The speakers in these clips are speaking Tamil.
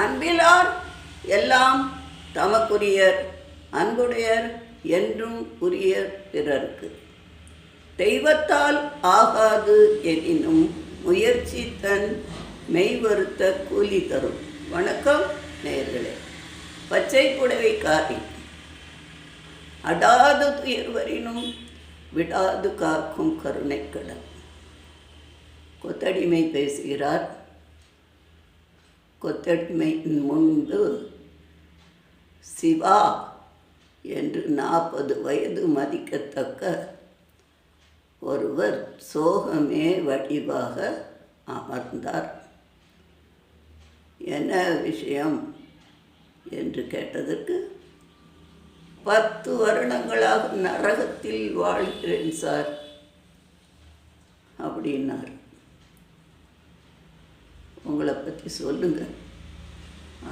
அன்பிலார் எல்லாம் தமக்குரியர் அன்புடையர் என்றும் உரிய பிறர்க்கு. தெய்வத்தால் ஆகாது எனினும் முயற்சி தன் மெய்வருத்த கூலி தரும். வணக்கம் நேர்களே பச்சை புடவைக்காரி அடாது துயர்வரினும் விடாது காக்கும் கருணைக்கடன் கொத்தடிமை பேசுகிறார் கொத்தடிமையின் முன்பு சிவா என்று நாற்பது வயது மதிக்கத்தக்க ஒருவர் சோகமே வடிவாக அமர்ந்தார். என்ன விஷயம்? என்று கேட்டதற்கு பத்து வருடங்களாக நரகத்தில் வாழ்கிறேன் சார் அப்படின்னார். உங்களை பற்றி சொல்லுங்க.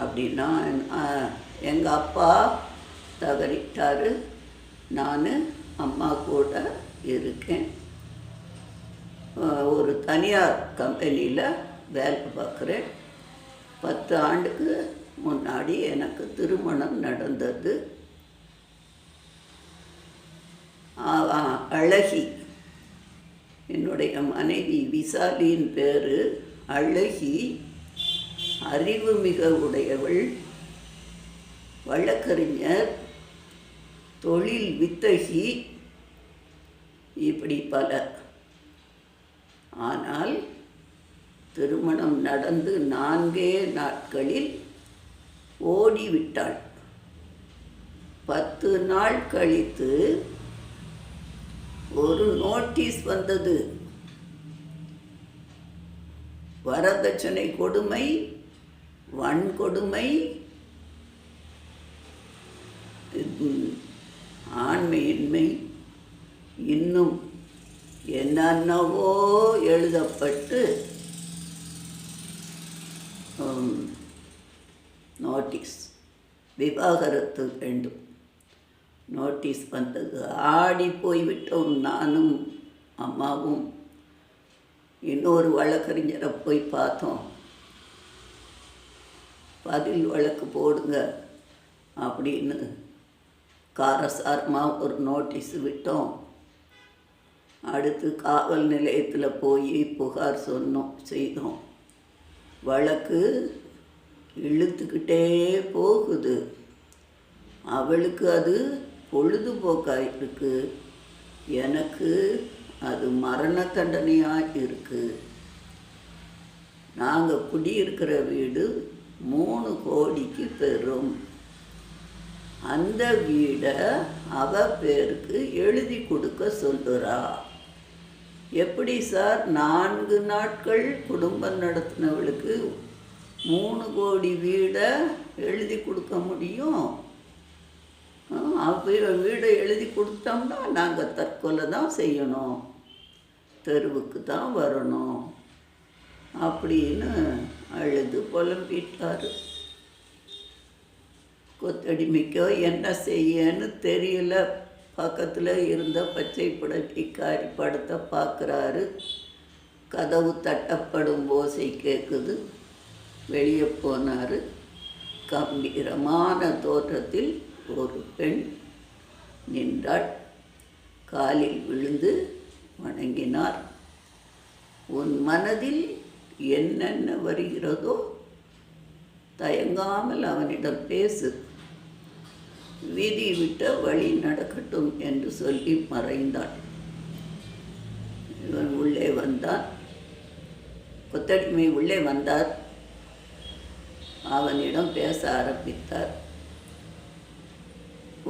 அப்படின்னா எங்கள் அப்பா தவறிட்டார். நான் அம்மா கூட இருக்கேன். ஒரு தனியார் கம்பெனியில் வேலை பார்க்குறேன். பத்து ஆண்டுக்கு முன்னாடி எனக்கு திருமணம் நடந்தது. அழகி. என்னுடைய மனைவி விசாலியின் பேர். அழகி அறிவு மிக உடையவள். வழக்கறிஞர் தொழில் வித்தகி இப்படி பல. ஆனால் திருமணம் நடந்து நான்கே நாட்களில் ஓடிவிட்டாள். பத்து நாள் கழித்து ஒரு நோட்டீஸ் வந்தது. வரதட்சணை கொடுமை வன்கொடுமை ஆண்மையின்மை இன்னும் என்னென்னவோ எழுதப்பட்டு நோட்டீஸ் விவாகரத்து வேண்டும். நோட்டீஸ் வந்தது. ஆடி போய்விட்டோம் நானும் அம்மாவும். இன்னொரு வழக்கறிஞரை போய் பார்த்தோம். பதில் வழக்கு போடுங்க அப்படின்னு காரசாரமாக ஒரு நோட்டீஸ் விட்டோம். அடுத்து காவல் நிலையத்தில் போய் புகார் சொன்னோம் செய்தோம். வழக்கு இழுத்துக்கிட்டே போகுது. அவளுக்கு அது பொழுதுபோக்காயிருக்கு எனக்கு அது மரண தண்டனையாக இருக்குது நாங்கள் குடியிருக்கிற வீடு மூணு கோடிக்கு பெறும். அந்த வீடை அவ பேருக்கு எழுதி கொடுக்க சொல்லுறா. எப்படி சார்? நான்கு நாட்கள் குடும்பம் நடத்தினவளுக்கு மூணு கோடி வீடை எழுதி கொடுக்க முடியும்? வீடை எழுதி கொடுத்தோம்னா நாங்கள் தற்கொலை தான் செய்யணும். தெருவுக்கு தான் வரணும். அப்படின்னு அழுது புலம்பிட்டார். கொத்தடிமைக்கோ என்ன செய்யன்னு தெரியல. பக்கத்தில் இருந்த பச்சை புடட்டிக்காரி படத்தை பார்க்குறாரு கதவு தட்டப்படும் ஓசை கேட்குது வெளியே போனார். கம்பீரமான தோற்றத்தில் ஒரு பெண் நின்றாள். காலில் விழுந்து வணங்கினார். உன் மனதில் என்னென்ன வருகிறதோ தயங்காமல் அவனிடம் பேசு. வீதி விட்ட வழி நடக்கட்டும் என்று சொல்லி மறைந்தாள். இவன் உள்ளே வந்தான். கொத்தடிமை உள்ளே வந்தார். அவனிடம் பேச ஆரம்பித்தார்.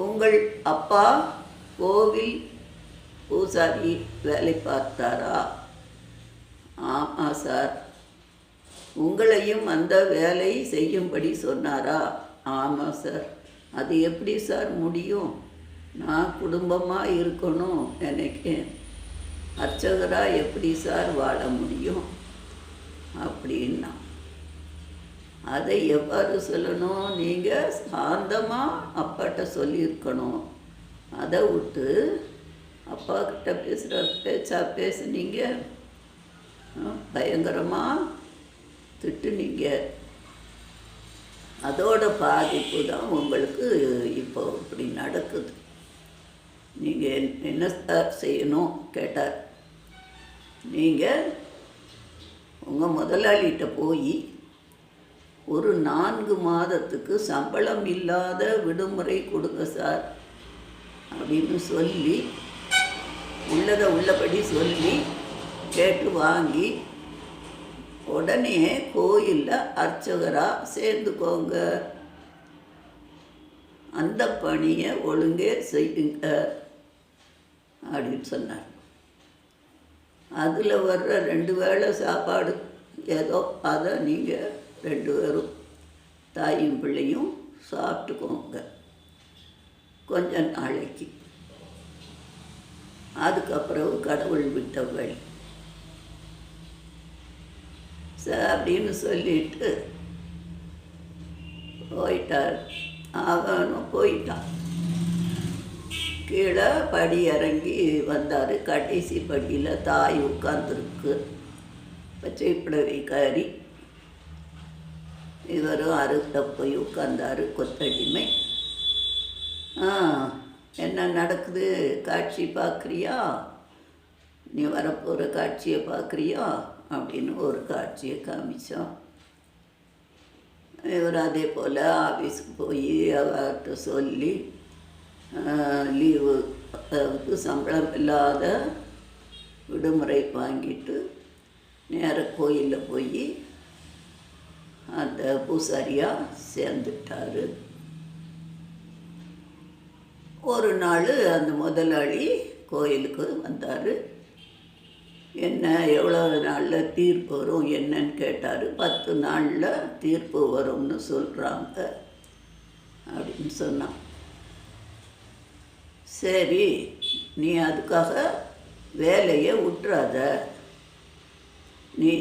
உங்கள் அப்பா கோவில் பூசாரி வேலை பார்த்தாரா? ஆமாம் சார். உங்களையும் அந்த வேலை செய்யும்படி சொன்னாரா? ஆமாம் சார். அது எப்படி சார் முடியும்? நான் குடும்பமாக இருக்கணும் நினைக்கேன். அர்ச்சகராக எப்படி சார் வாழ முடியும்? அப்படின்னா அதை எவ்வாறு சொல்லணும்? நீங்கள் சாந்தமாக அப்பாட்ட சொல்லியிருக்கணும். அதை விட்டு அப்பா கிட்ட பேசுகிற பேச்சா பேசுனீங்க. பயங்கரமாக திட்டுனீங்க. அதோட பாதிப்பு தான் உங்களுக்கு இப்போ இப்படி நடக்குது. நீங்கள் என்ன சார் செய்யணும்? கேட்டார். நீங்கள் உங்கள் முதலாளிகிட்ட போய் ஒரு நான்கு மாதத்துக்கு சம்பளம் இல்லாத விடுமுறை கொடுங்க சார். அப்படின்னு சொல்லி உள்ளதை உள்ளபடி சொல்லி கேட்டு வாங்கி உடனே கோயிலில் அர்ச்சகராக சேர்ந்துக்கோங்க. அந்த பணியை ஒழுங்கே செய்யுங்க அப்படின்னு சொன்னார். அதில் வர்ற ரெண்டு வேளை சாப்பாடு ஏதோ அதை நீங்கள் ரெண்டு பேரும் தாயும் பிள்ளையும் சாப்பிட்டுக்கோங்க. கொஞ்ச நாளைக்கு. அதுக்கப்புறம் கடவுள் விட்ட வழி. சரி அப்படின்னு சொல்லிட்டு போயிட்டார். அவனும் போயிட்டான். கீழே படி இறங்கி வந்தார். கடைசி படியில் தாய் உட்காந்துருக்கு பச்சை கறி இவரும் அருகிட்ட போய் உட்கார்ந்தாரு கொத்தடிமை. ஆ என்ன நடக்குது? காட்சி பார்க்குறியா நீ வரப்போகிற காட்சியை பார்க்குறியா அப்படின்னு ஒரு காட்சியை காமிச்சோம் இவர் அதே போல் ஆஃபீஸுக்கு போய் அவர்கிட்ட சொல்லி லீவு அதாவது சம்பளம் இல்லாத விடுமுறை வாங்கிட்டு நேர கோயிலில் போய் அந்த பூசாரியாக சேர்ந்துட்டார். ஒரு நாள் அந்த முதலாளி கோயிலுக்கு வந்தார். என்ன எவ்வளோ நாளில் தீர்ப்பு வரும் என்னன்னு கேட்டார். பத்து நாளில் தீர்ப்பு வரும்னு சொல்கிறாங்க அப்படின்னு சொன்னான். சரி நீ அதுக்காக வேலையை விட்டுறாத. நீ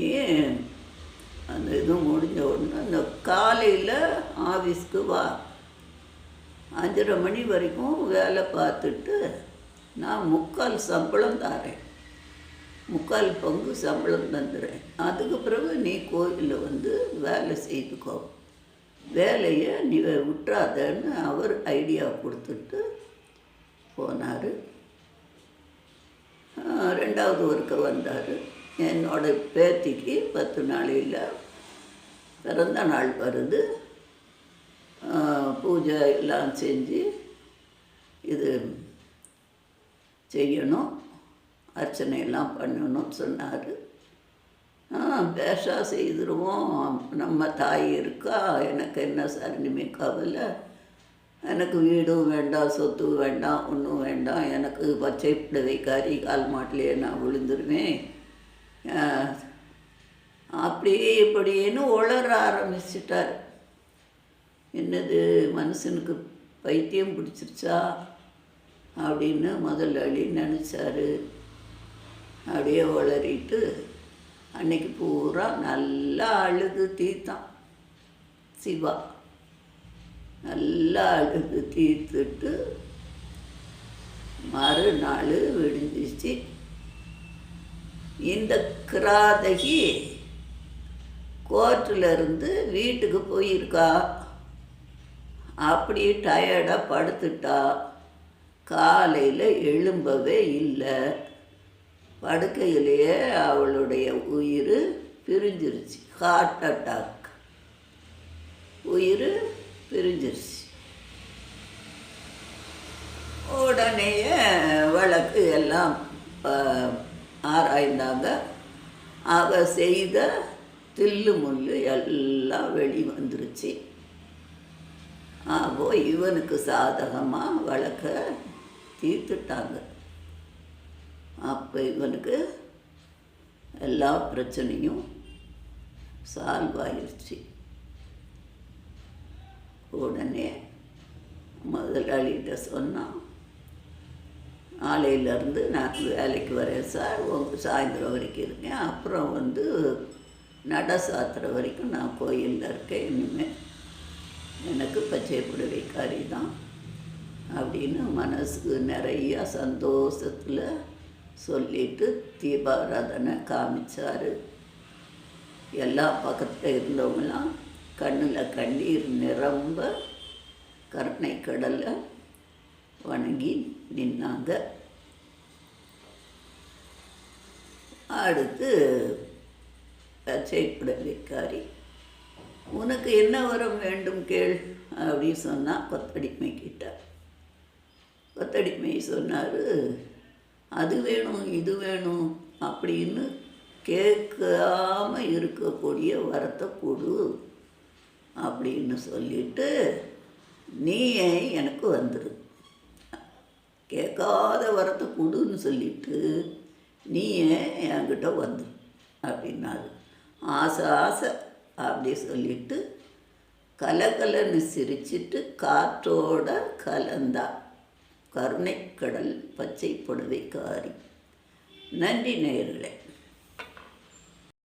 அந்த இது முடிஞ்ச உடனே அந்த காலையில் ஆஃபீஸ்க்கு வா. அஞ்சரை மணி வரைக்கும் வேலை பார்த்துட்டு நான் முக்கால் சம்பளம் தாரேன். முக்கால் பங்கு சம்பளம் தந்துடுறேன் அதுக்கு பிறகு நீ கோயிலில் வந்து வேலை செய்துக்கோ. வேலையை நீ விட்டுறாதன்னு அவர் ஐடியா கொடுத்துட்டு போனார். ரெண்டாவது ஒருக்க வந்தார். என்னோட பேத்திக்கு பத்து நாளையில் பிறந்த நாள் வருது. பூஜை எல்லாம் செஞ்சு இது செய்யணும். அர்ச்சனை எல்லாம் பண்ணணும்னு சொன்னார். பேஷா செய்திருவோம். நம்ம தாய் இருக்கா? எனக்கு என்ன சார்? கவலை. எனக்கு வீடும் வேண்டாம் சொத்து வேண்டாம் ஒன்றும் வேண்டாம். எனக்கு பச்சை பிடவைக்காரி கால் மாட்டிலே நான் விழுந்துருவேன். அப்படியே இப்படின்னு உளர ஆரம்பிச்சிட்டார். என்னது மனுஷனுக்கு பைத்தியம் பிடிச்சிருச்சா? அப்படின்னு முதலாளி நினச்சாரு. அப்படியே உளறிட்டு அன்னைக்கு பூரா நல்லா அழுது தீர்த்தான் சிவா. நல்லா அழுது தீர்த்துட்டு மறுநாள் விடிஞ்சிச்சு இந்த கிராதகி கோர்ட்டில் இருந்து வீட்டுக்கு போயிருக்கா. அப்படி டயர்டாக படுத்துட்டா. காலையில் எழும்பவே இல்லை. படுக்கையிலேயே அவளுடைய உயிர் பிரிஞ்சிருச்சு. ஹார்ட் அட்டாக் உயிர் பிரிஞ்சிருச்சு. உடனே வழக்கு எல்லாம் ஆராய்ந்தாங்க. அவ செய்த தில்லு முள்ளு எல்லாம் வெளி வந்துருச்சு. ஆகோ இவனுக்கு சாதகமாக வழக்க தீர்த்துட்டாங்க. அப்போ இவனுக்கு எல்லா பிரச்சனையும் சால்வ் ஆயிடுச்சு உடனே முதலாளிகிட்ட சொன்னான் நாளையிலேருந்து நான் வேலைக்கு வரேன் சார். சாயந்தரம் வரைக்கும் இருக்கேன் அப்புறம் வந்து நட சாத்துற வரைக்கும் நான் கோயிலில் இருக்கேன். இனிமேல் எனக்கு பச்சை புடவைக்காரி தான் அப்படின்னு மனசுக்கு நிறையா சந்தோஷத்தில் சொல்லிட்டு தீபாராதனை காமிச்சார். எல்லா பக்கத்தில் இருந்தவங்களாம் கண்ணில் கண்ணீர் நிரம்ப கருணை கடலை வணங்கி நின்னாங்க. அடுத்து பச்சைப்புடவைக்காரி உனக்கு என்ன வரம் வேண்டும் கேள் அப்படின்னு சொன்னால் கொத்தடிமை கிட்ட. கொத்தடிமை சொன்னார் அது வேணும் இது வேணும் அப்படின்னு கேட்காம இருக்கக்கூடிய வரத்தை கொடு அப்படின்னு சொல்லிட்டு நீயே எனக்கு வந்துரு. கேட்காத வரத்தை கொடுன்னு சொல்லிட்டு நீ ஏன் என்கிட்ட வந்துரு அப்படின்னாரு. ஆசை ஆசை அப்படி சொல்லிட்டு கலகலன்னு சிரிச்சிட்டு காற்றோட கலந்தா. கருணைக்கடல் பச்சை புடவைக்காரி. நன்றி நேயர்களே.